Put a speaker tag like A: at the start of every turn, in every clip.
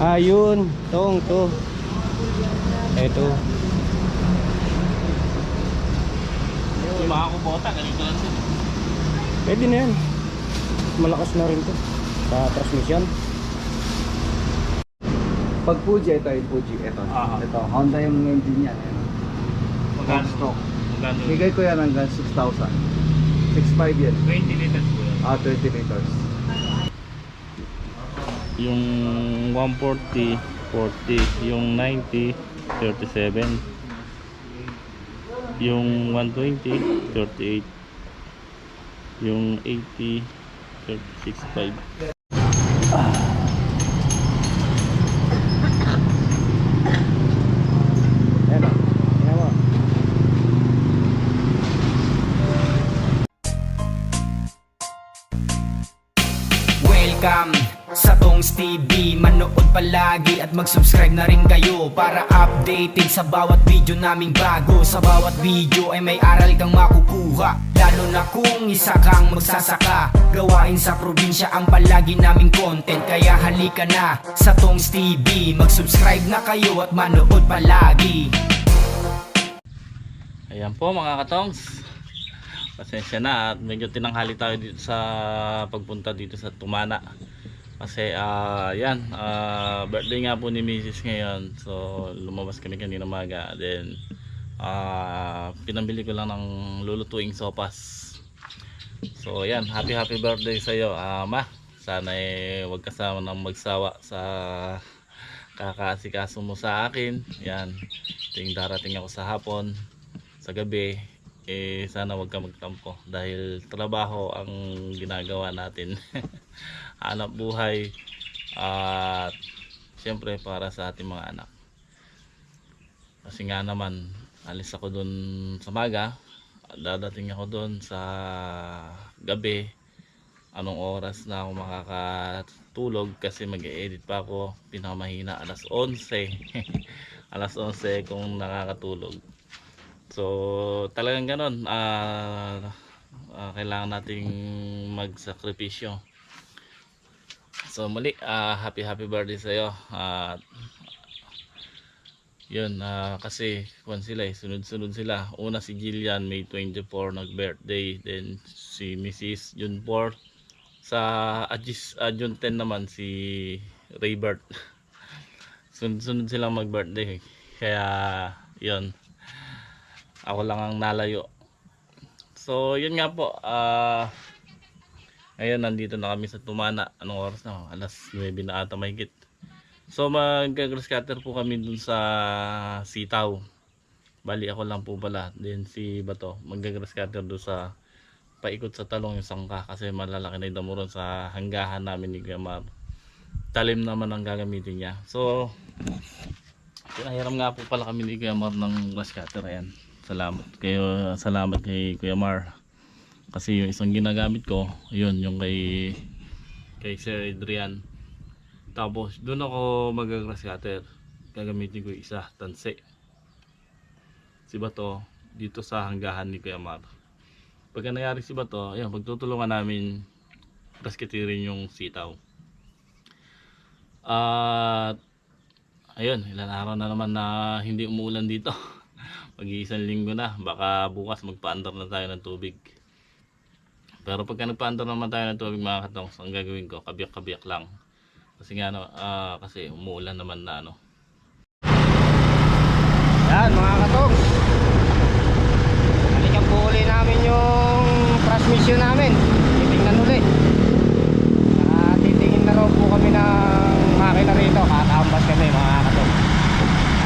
A: Ayun, tong to. Ito.
B: Yung mga kubota, ganito lang din.
A: Pwede na yan. Malakas na rin to. Sa transmission.
C: Pag Fuji, ito ay Fuji. Ito.
B: Aha.
C: Ito. Honda yung engine yan.
B: Magkano?
C: stock.
B: Magkano?
C: Bigay ko yan hanggang 6,000. 6,500 yan.
B: 20 liters po yun.
C: Ah, 20 liters
B: yung 140 40 yung 90 37 yung 120 38 yung 80
D: 36 5 TV Manood palagi at mag-subscribe na rin kayo Para updated sa bawat video naming bago Sa bawat video ay may aral kang makukuha Lalo na kung isa kang magsasaka Gawain sa probinsya ang palagi naming content Kaya halika na sa Tongs TV Mag-subscribe na kayo at manood palagi
B: Ayan po mga katongs. Pasensya na at medyo tinanghali tayo dito sa pagpunta dito sa Tumana. Kasi ah yan, ah, birthday nga po ni Mrs. ngayon. So lumabas kami kanina maga. Then ah pinambili ko lang ng lulutuing sopas. So yan, happy happy birthday sa iyo, ah, ma. Sana eh wag ka sa nang magsawa sa kakaasikaso mo sa akin. Yan. Ting darating ako sa hapon sa gabi eh sana wag ka magtampo dahil trabaho ang ginagawa natin hanap buhay at syempre para sa ating mga anak kasi nga naman alis ako dun sa maga dadating ako dun sa gabi anong oras na ako makakatulog kasi mag-edit pa ako pinakamahina alas 11 alas 11 kung nakakatulog So, talagang ganon. ah ah, kailangan nating magsakripisyo. So, muli, ah, happy happy birthday sa iyo. At yun, ah, kasi kung sila eh, sunod-sunod sila. Una si Gillian, May 24, nag-birthday. Then si Mrs. June 4. Sa Agis, ah, June 10 naman si Raybert. sunod-sunod silang mag-birthday. Kaya, yun ako lang ang nalayo so yun nga po ah ngayon nandito na kami sa Tumana. Anong oras na? Alas 9 na ata mahigit. So mag grass cutter po kami dun sa Sitaw. Bali ako lang po pala. Then si Bato mag grass cutter dun sa paikot sa talong yung sangka. Kasi malalaki na yung damuron sa hanggahan namin ni Gamar. Talim naman ang gagamitin niya. So pinahiram nga po pala kami ni Kuya ng grass cutter ayan. Salamat kayo salamat kay Kuya Mar kasi yung isang ginagamit ko yun yung kay kay Sir Adrian. Tapos doon ako mag grass cutter gagamitin ko yung isa tanse. Si Bato dito sa hanggahan ni Kuya Mar. Pagka nangyari si Bato ayun pagtutulungan namin grass cutterin yung sitaw. At ayun ilan araw na naman na hindi umuulan dito. Mag-iisang linggo na. Baka bukas magpaandar na tayo ng tubig pero pagka nagpaandar naman tayo ng tubig mga katongs ang gagawin ko kabiyak kabiyak lang kasi nga ano, ah, kasi umuulan naman na ano
A: Yan mga katong. Balikan po uli namin yung transmission namin. Titingnan uli. Ah, titingin na raw po kami ng makina rito. Kakambas kami mga katong.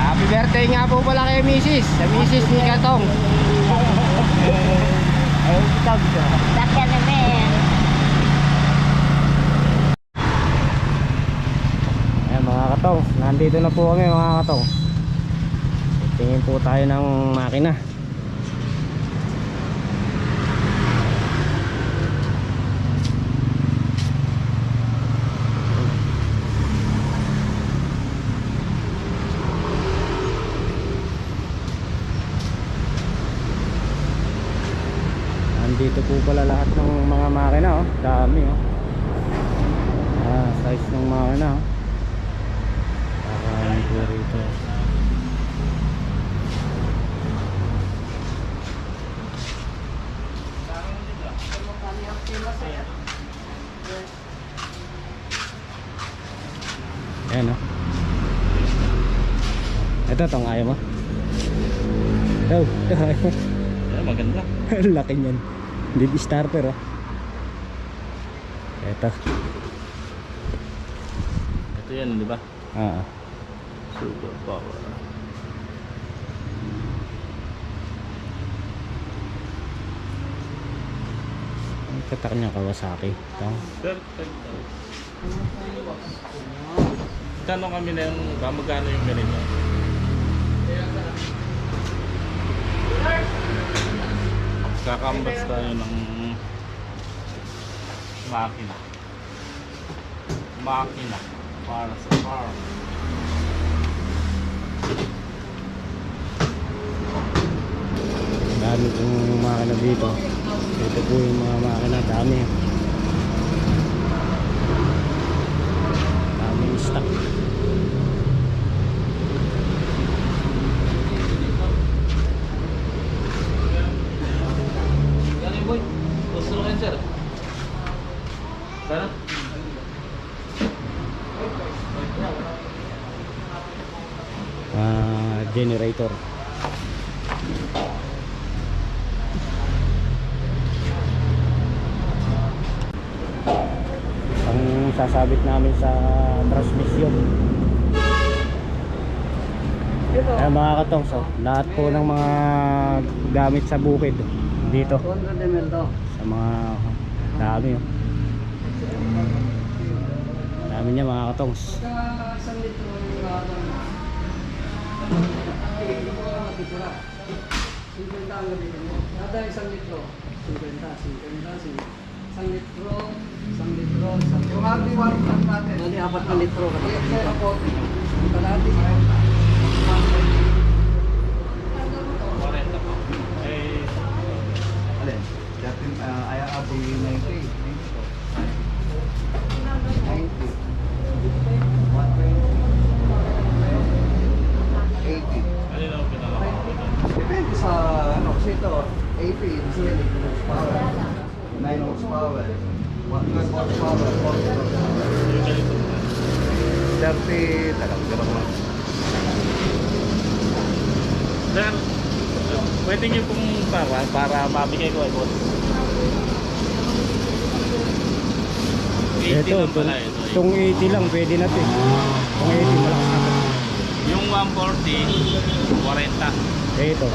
A: Happy birthday nga po pala kay Mrs. Sa Mrs. ni Katong. Ay, tag
E: Sakyan na men.
A: Ayan mga katong. Nandito na po kami mga katong. Tingin po tayo ng makina. Ayan o. Ito, itong ayaw mo. Oh, ito ayaw mo.
B: Yeah, maganda.
A: Laki niyan. Baby starter ah. Ito.
B: Ito yan, di ba?
A: Oo.
B: Super power.
A: Ang katak niya Kawasaki. Ito.
B: Kano kami na yung, ba, magkano yung ganito? Kakambas tayo ng makina. Makina para sa farm.
A: Dami kong makina dito. Ito po yung mga makina. Dami. Dami stock.
B: Yan boy. Gusto rin sir. Sana?
A: Ah, generator. Ang sasabit namin sa transmission. Kaya mga katong, so, lahat po ng mga gamit sa bukid dito.
C: 200 ml daw.
A: Sa mga dami. Oh. Dami niya mga katongs.
C: Cinquenta ang gamitin mo. Kada isang litro. 50, 50, isang litro, isang litro, isang litro. Yung ating one tank natin. Bali, apat na litro. Litro na po. Kalahati.
B: 40 po. Eh,
C: Alin? Dati, uh, ay abi 90. 90. 80.
B: ano lang pinaka
C: Depende sa ano kasi ito, 80 is really horsepower. 9 horsepower. 1 horsepower. 4 horsepower. 30, talang ganun lang.
B: Sir, pwede niyo pong para, mabigay ko ay boss. 80
A: Ito,
B: lang pala ito.
A: itong 80 lang, pwede na ito eh. Itong 80 malakas na to.
B: Yung 140, 40.
A: Eh ito,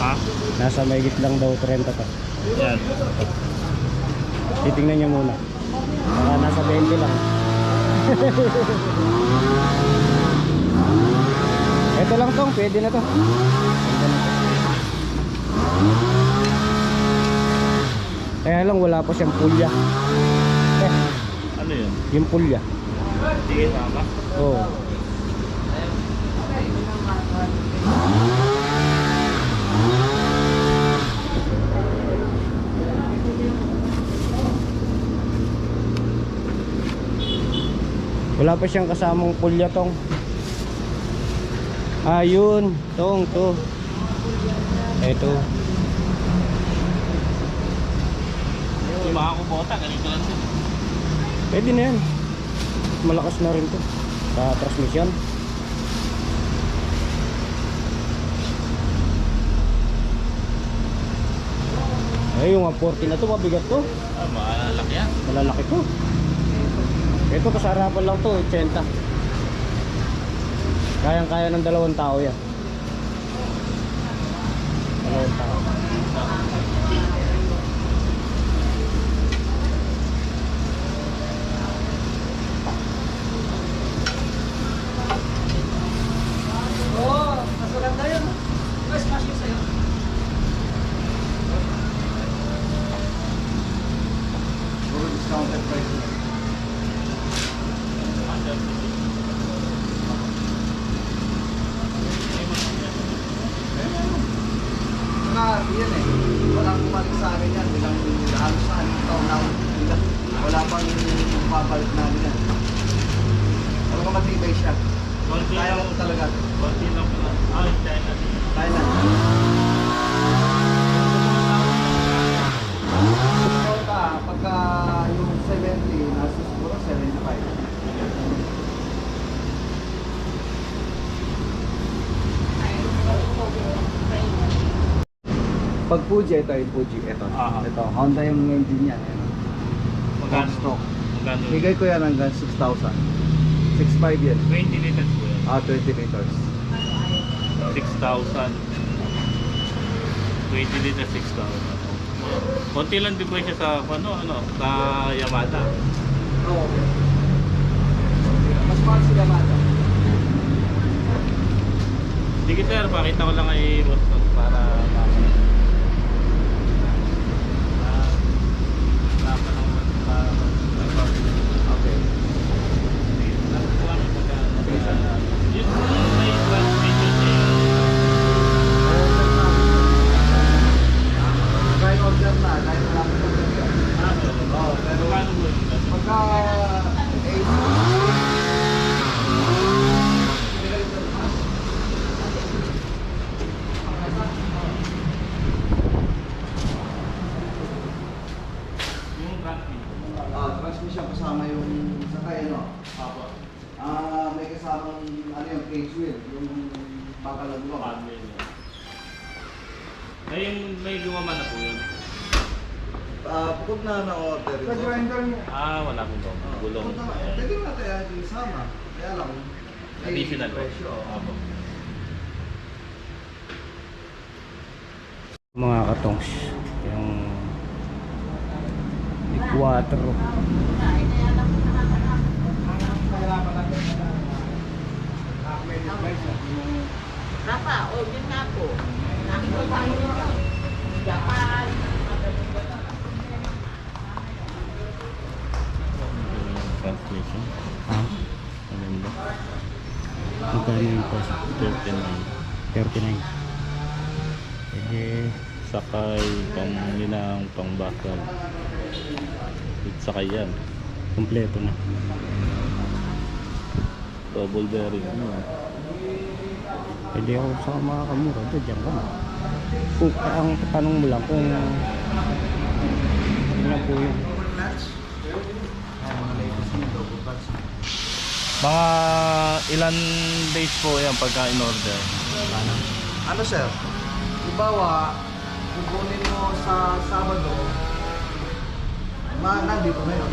B: Ha?
A: nasa mahigit lang daw 30 to.
B: Yan.
A: Titingnan niyo muna. Baka nasa 20 lang. ito lang tong, pwede na to. Pwede na to. Kaya lang wala pa siyang pulya. Eh,
B: Ano yun?
A: yung pulya.
B: Sige, tama.
A: Oo. Wala pa siyang kasamang pulya tong. Ayun, tong to. Ito.
B: Yung mga kubota, ganito lang din.
A: Pwede na yan. Malakas na rin to. Sa transmission. Ay, yung 140 na to, mabigat to.
B: Ah, malalaki yan.
A: Malalaki to. Ito, kasarapan lang to, 80. Kayang-kaya ng dalawang tao yan. Dalawang tao.
C: Puro discounted price. Mga yan eh, walang bumalik sa akin yan, bilang halos sa aling taon na nila. Wala pang babalik namin yan. Ano ka matibay siya?
B: Konti
C: Kaya
B: lang.
C: mo talaga.
B: Konti lang pala. Ah, China.
C: Thailand. Ito ka, pagka yung 70, nasa siguro 75. Pag Fuji, ito yung Fuji. Ito.
B: Aha.
C: Ito. Honda yung engine. Ito.
B: Magkano?
C: stock.
B: Magkano?
C: Bigay ko yan hanggang 6,000. 6,500 yan.
B: 20 liters po yan.
C: Ah, 20 liters.
B: 6,000. 20 liters, 6,000. Konti lang din po siya sa, ano, ano, sa Yamada.
C: Oo. Mas mahal si Yamada.
B: Sige sir, pakita ko lang kay boss para makakita. Ah, wala pa naman para
C: Okay.
B: Yun yung may transmission niya yung
C: Kahit order na, kahit wala ko order yan.
B: Ah, meron.
C: Oo, pero
B: Magkano po yung ganun?
C: pagka 8,
B: Yung transmission.
C: ah, transmission kasama yung sakay, ano?
B: Apo.
C: Ah, may kasamang ano yung cage wheel, yung bakalag mo.
B: Paddle niya. May, may gumawa na po yun.
C: Ah, bukod na na-order ito.
B: Ah, wala pong gulong. Gulong.
C: Bukod na, eh, pwede natin yan yung sama. Kaya lang, may
B: Additional
C: presyo.
B: Apo.
A: mga katongs yung Equatro
E: Rapa, o yun nga po. Nakita tayo dito. Japan.
B: Yung Transmission.
A: ah. Magkano yung cost
B: 39.
A: 39 eh
B: Sakay, pang linang, pang bakal. Sakay yan.
A: kompleto na
B: Double bearing. Ano?
A: pwede ako sa mga kamura doon dyan ka na kung ang tanong mo lang kung ano po yung
B: Mga ilan days po yan pagka in order?
C: Ano sir? Halimbawa, kukunin mo sa Sabado, ma nandito ngayon.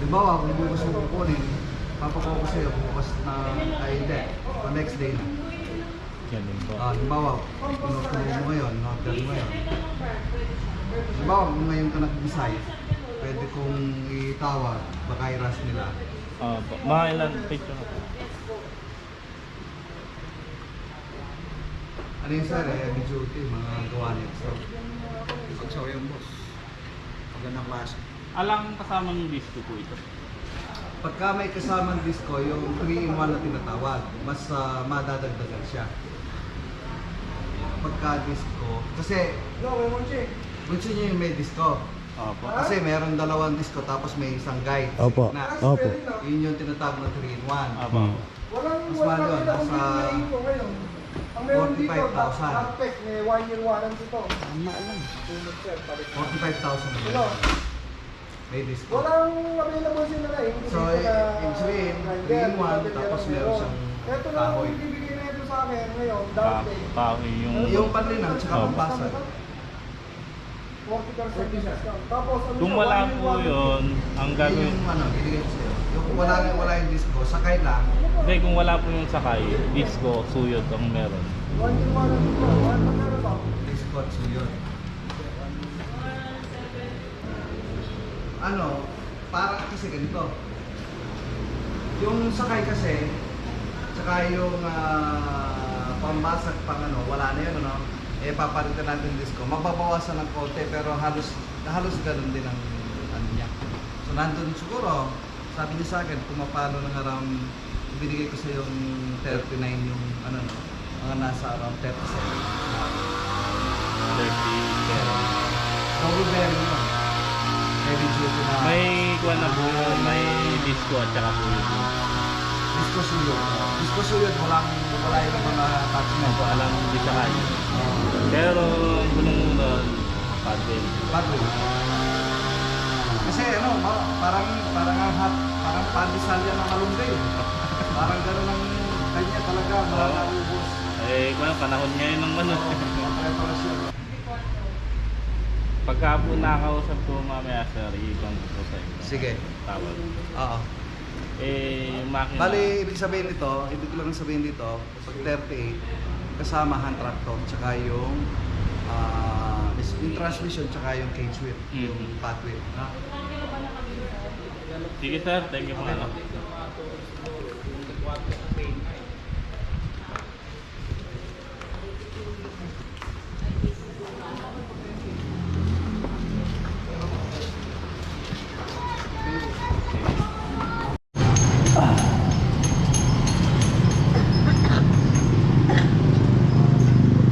C: Halimbawa, kung bukas mo kukunin, papakuha ko sa'yo bukas na ay hindi, o next day na.
B: Ganun po.
C: Ah, halimbawa, pinupuno mo ngayon, order mo ngayon. Halimbawa, kung ngayon ka nag-decide, pwede kong itawag, baka i-rush nila.
B: Ah, po. mga ilan picture na po?
C: Ano yun sir, eh, heavy duty, mga gawa nito. Pagsaw yung boss. Magandang klase.
B: Alang kasamang disco po ito.
C: Pagka may kasamang disco, yung 3-in-1 na tinatawag, mas ah, madadagdagan siya. Pagka disco, kasi gusto niyo yung may disco.
B: Opo.
C: Kasi meron dalawang disco tapos may isang guide.
A: opo
C: Na,
A: opo
C: yun yung tinatawag na 3-in-1.
B: Opo.
A: Hmm.
C: Mas mahal yun, nasa 45,000.
F: May one year warranty to.
C: 45,000 naman. May disco.
F: Walang available sila na. Hindi
C: So, ibig sabihin,
F: grinder,
C: three in one,
F: grinder,
C: tapos
F: meron.
C: siyang
F: Ito lang
C: kahoy.
F: ang ibibigay na ito sa akin ngayon, pay.
B: Pawi yung...
C: Yung panlinaw, tsaka
B: Opo.
C: Pampasad.
F: 40% discount. Tapos ano year
B: po yun, ang gagawin...
C: yung ano, binigay ko sa'yo. Yung kung wala, wala yung disco, sakay lang.
B: Hindi, kung wala po yung sakay, disco, suyod ang meron.
F: One year warranty to. One year to.
C: Disco at suyo. Ano, parang kasi ganito. Yung sakay kasi, tsaka yung ah, pambasag pang ano, wala na yun ano. Eh papalitan natin yung disco. Mababawasan ng konti pero halos halos ganun din ang ano niya. So nandun siguro, sabi niya sa akin, pumapalo ng around, binigay ko sa yung 39 yung ano no, mga nasa around 37.
B: 30 pero...
C: Double bearing yun. Heavy duty na
B: May kuha na po may disco at saka suyod.
C: Disco suyod. Disco suyod, walang wala yung mga attachment.
B: Opo, alam hindi sakay.
C: Uh,
B: Pero gulong nun, paddle.
C: Bagway. Kasi ano, parang parang ang hat, parang pandesal yan ng malunggay. parang gano'n ang kanya talaga, mga
B: Oo.
C: naubos.
B: Eh, kung ano, panahon ngayon ng ano. Pagka po nakausap ko mamaya sir, i-ibang ko po sa inyo.
C: Sige.
B: Tawag.
C: Oo.
B: Eh, yung makina.
C: Bali, ibig sabihin nito, ibig ko lang sabihin dito, pag 38, kasama hand tractor, tsaka yung ah, yung transmission, tsaka yung cage wheel, yung
B: Mhm.
C: path wheel.
B: Sige sir, thank you po. ano.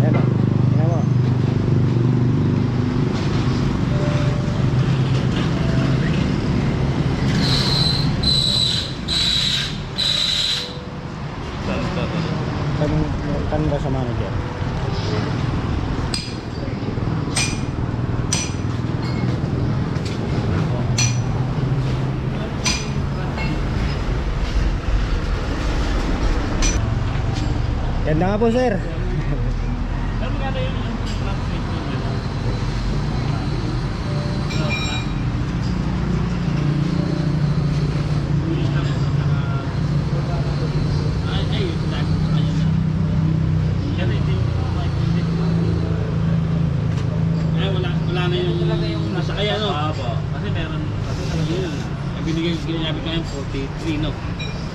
A: Ayan o. Tingnan mo.
B: Saan, saan, saan?
A: Kan, kan ba sa manager? Ganda nga po sir.
B: Saan magkano yung transmission nila? Ay, ay, lagi sa kanya na. Yan, hindi mo makikita.
G: Eh, wala, wala na yung,
E: Talaga yung
G: nasa kaya, no?
B: Ah, po. Kasi meron, kasi
G: Yun. Ang binigay, ko yung 43, no?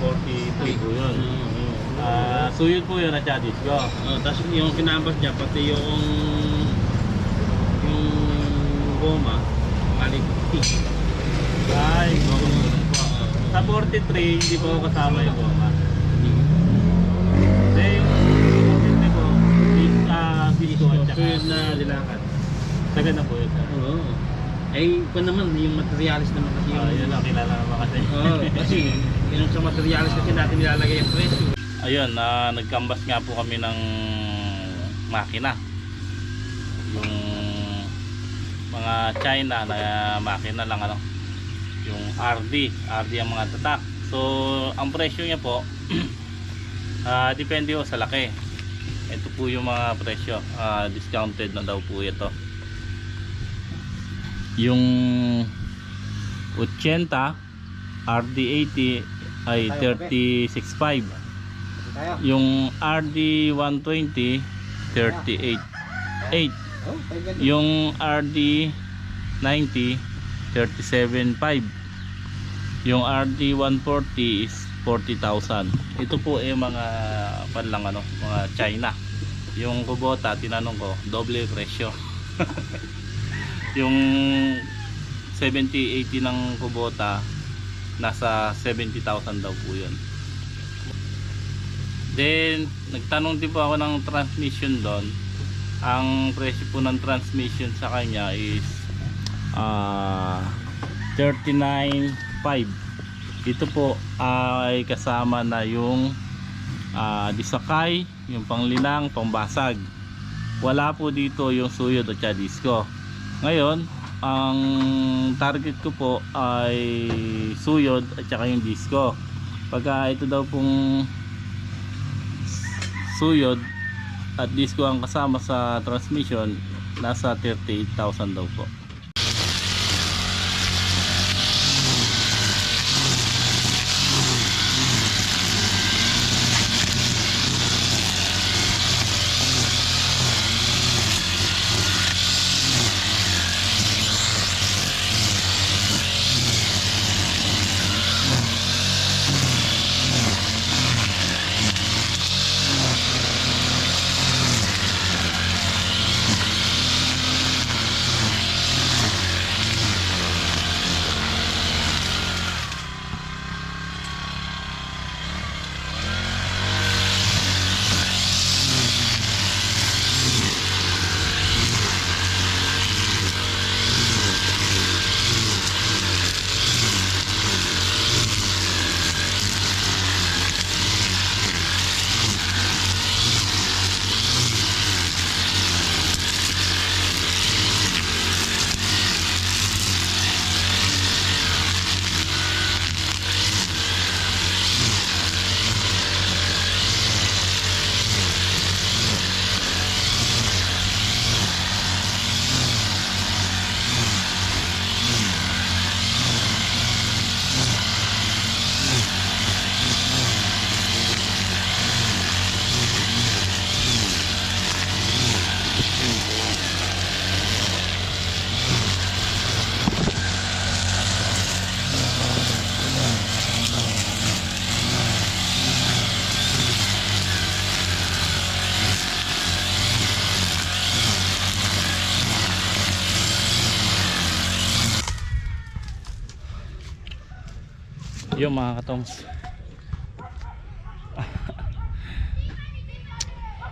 B: 43 po yun. Ah, so yun po yun na chadis ko.
G: Oh, tapos yung kinambas niya, pati yung yung goma, maligpit.
B: Ay,
G: Oo.
B: sa 43, hindi po kasama yung goma. Hindi, yung 43 po, ah, big ko at saka.
G: Susunod na dilakad.
B: Taga na po yun, sir.
G: Oo. Eh, kung naman, yung materialis naman kasi yung...
B: Ah, yun lang, kilala naman kasi.
G: Oo, kasi yun sa materialis kasi natin nilalagay yung presyo.
B: Ayun, na nagkambas nga po kami ng makina. Yung mga China na makina lang ano. Yung RD, RD ang mga tatak. So, ang presyo niya po ah, depende po sa laki. Ito po yung mga presyo. Ah, discounted na daw po ito. Yung 80 RD80 ay 36.5
A: Tayo.
B: Yung RD 120 38 8
A: Oh, tayo ganda.
B: yung RD 90 37.5 yung RD 140 is 40,000 ito po ay mga panlang ano mga China. Yung Kubota tinanong ko doble presyo. Yung 70-80 ng Kubota nasa 70,000 daw po yun Then, nagtanong din po ako ng transmission doon. Ang presyo po ng transmission sa kanya is ah 39.5. Ito po ay kasama na yung ah, disakay, yung panglinang, pangbasag. Wala po dito yung suyod at disco. Ngayon, ang target ko po ay suyod at saka yung disco. Pagka ito daw pong suyod at disco ang kasama sa transmission nasa 38,000 daw po mga katongs.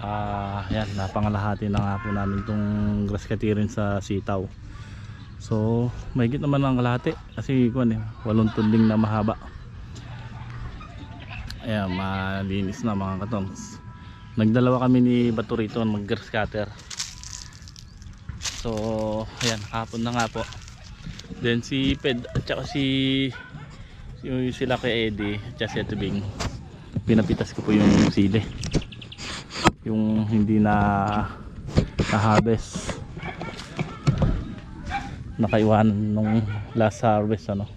B: Ah, yan, napangalahati na nga po namin tong grass cutting sa sitaw. So, may naman ng kalahati kasi kuan eh, walong tunding na mahaba. Ayan, malinis na mga katongs. Nagdalawa kami ni Baturito mag grass cutter. So, ayan, hapon na nga po. Then si Ped at saka si yung sila kay Eddie at si Ate Bing pinapitas ko po yung sili. Yung hindi na na-harvest. Nakaiwanan nung last harvest ano.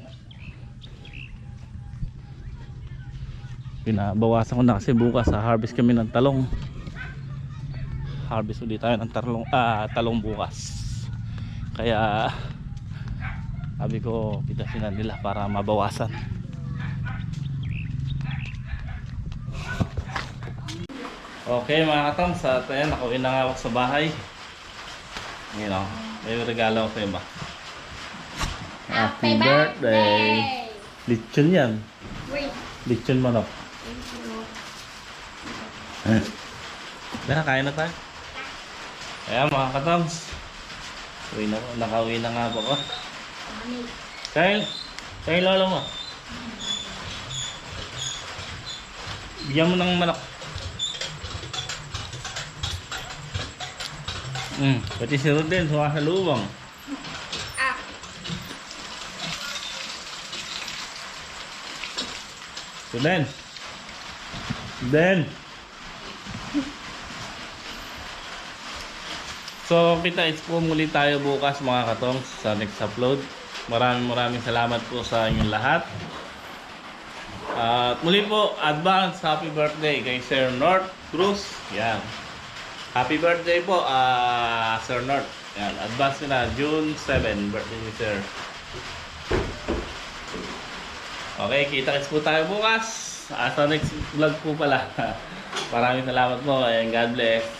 B: Pinabawasan ko na kasi bukas sa harvest kami ng talong. Harvest ulit tayo ng talong, ah, talong bukas. Kaya sabi ko pitasin na nila para mabawasan Okay mga katang, sa atin, nakauwi na nga ako sa bahay. You know, may regalo ako sa iba. Happy birthday! Lechon yan.
E: Wait.
B: Lechon manok. Tara, kain na tayo. Ayan mga katangs. Uwi na, nakauwi na nga ako. Kain, kain lolo mo. Bigyan mo ng manok. Hmm, pati si Rodin, sumasalubong.
E: Ah.
B: Rodin. Rodin. So, kita-its po muli tayo bukas mga katong sa next upload. Maraming maraming salamat po sa inyong lahat. At muli po, advance happy birthday kay Sir North Cruz. Yan. Happy birthday po, ah Sir North. Yan, advance na June 7, birthday ni Sir. Okay, kita-kits po tayo bukas. Ah, sa next vlog po pala. Maraming salamat po and God bless.